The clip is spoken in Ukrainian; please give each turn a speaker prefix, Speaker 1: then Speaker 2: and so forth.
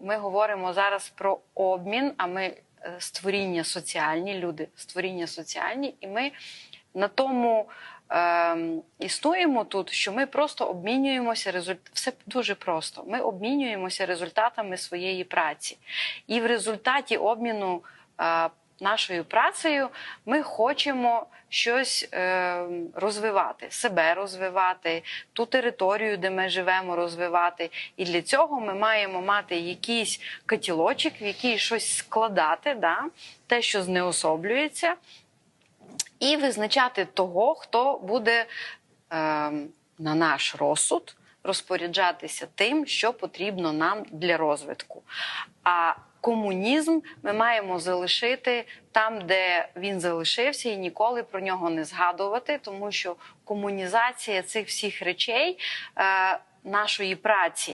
Speaker 1: Ми говоримо зараз про обмін, а ми е, створіння соціальні, люди створіння соціальні, і ми на тому е, існуємо тут, що ми просто обмінюємося результатами. Все дуже просто. Ми обмінюємося результатами своєї праці. І в результаті обміну е, нашою працею ми хочемо щось е, розвивати, себе розвивати, ту територію, де ми живемо, розвивати. І для цього ми маємо мати якийсь котілочок, в який щось складати, да? те, що знеособлюється, і визначати того, хто буде е, на наш розсуд розпоряджатися тим, що потрібно нам для розвитку. А комунізм ми маємо залишити там, де він залишився, і ніколи про нього не згадувати, тому що комунізація цих всіх речей е, нашої праці.